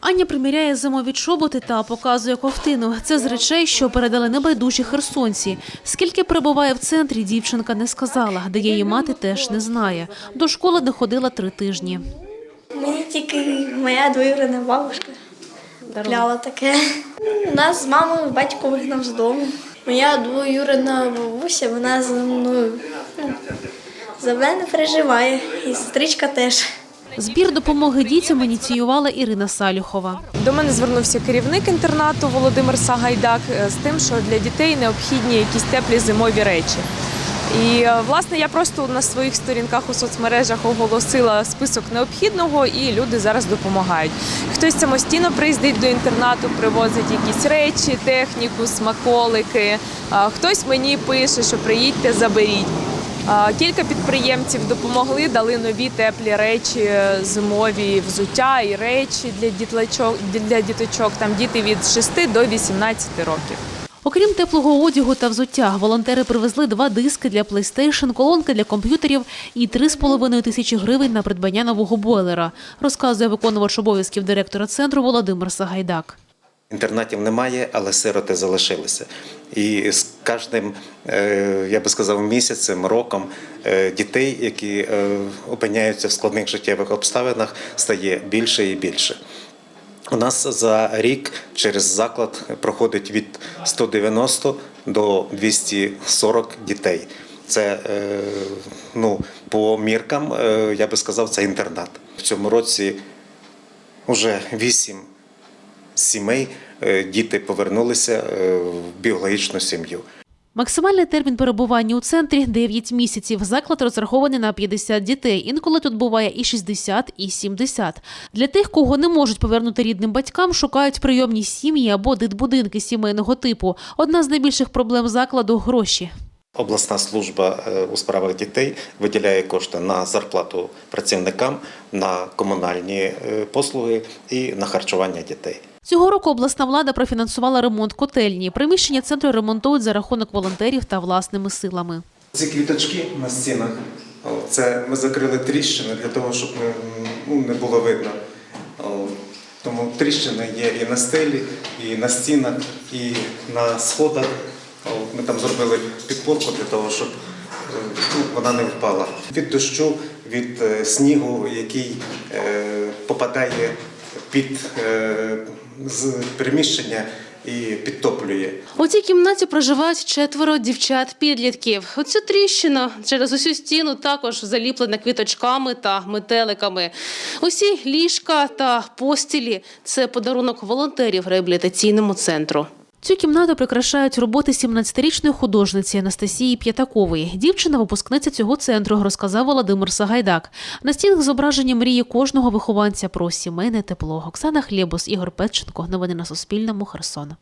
Аня приміряє зимові чоботи та показує ковтину. Це з речей, що передали небайдужі херсонці. Скільки перебуває в центрі, дівчинка не сказала, де її мати теж не знає. До школи не ходила три тижні. Мені тільки моя двоюрідна бабушка купляла таке. Нас з мамою батько вигнав з дому. Моя двоюрідна бабуся, вона за мною ну, за мене переживає. І сестричка теж. Збір допомоги дітям ініціювала Ірина Салюхова. До мене звернувся керівник інтернату Володимир Сагайдак е, з тим, що для дітей необхідні якісь теплі зимові речі. І е, власне я просто на своїх сторінках у соцмережах оголосила список необхідного, і люди зараз допомагають. Хтось самостійно приїздить до інтернату, привозить якісь речі, техніку, смаколики. Хтось мені пише, що приїдьте, заберіть. Кілька підприємців допомогли, дали нові теплі речі, зимові взуття і речі для дітлачок для діточок. Там діти від 6 до 18 років. Окрім теплого одягу та взуття, волонтери привезли два диски для PlayStation, колонки для комп'ютерів і 3,5 тисячі гривень на придбання нового бойлера, розказує виконувач обов'язків директора центру Володимир Сагайдак. Інтернатів немає, але сироти залишилися. І з кожним, е, я би сказав, місяцем, роком е, дітей, які е, опиняються в складних життєвих обставинах, стає більше і більше. У нас за рік через заклад проходить від 190 до 240 дітей. Це ну, по міркам, я би сказав, це інтернат. В цьому році вже 8 сімей е, діти повернулися е, в біологічну сім'ю. Максимальний термін перебування у центрі 9 місяців. Заклад розрахований на 50 дітей. Інколи тут буває і 60, і 70. Для тих, кого не можуть повернути рідним батькам, шукають прийомні сім'ї або дитбудинки сімейного типу. Одна з найбільших проблем закладу гроші. Обласна служба е, у справах дітей виділяє кошти на зарплату працівникам, на комунальні послуги і на харчування дітей. Цього року обласна влада профінансувала ремонт котельні. Приміщення центру ремонтують за рахунок волонтерів та власними силами. Ці квіточки на стінах, це ми закрили тріщини для того, щоб не, ну, було видно. Тому тріщини є і на стелі, і на стінах, і на сходах. Ми там зробили підпорку для того, щоб е, ну, вона не впала. Від дощу, від е, снігу, який е, попадає під е, приміщення і підтоплює. У цій кімнаті проживають четверо дівчат-підлітків. Оцю тріщина через усю стіну також заліплена квіточками та метеликами. Усі ліжка та постілі це подарунок волонтерів реабілітаційному центру. Цю кімнату прикрашають роботи 17-річної художниці Анастасії П'ятакової. Дівчина випускниця цього центру, розказав Володимир Сагайдак. На стінах зображені мрії кожного вихованця про сімейне тепло. Оксана Хлєбос, Ігор Петченко. Новини на Суспільному. Херсон.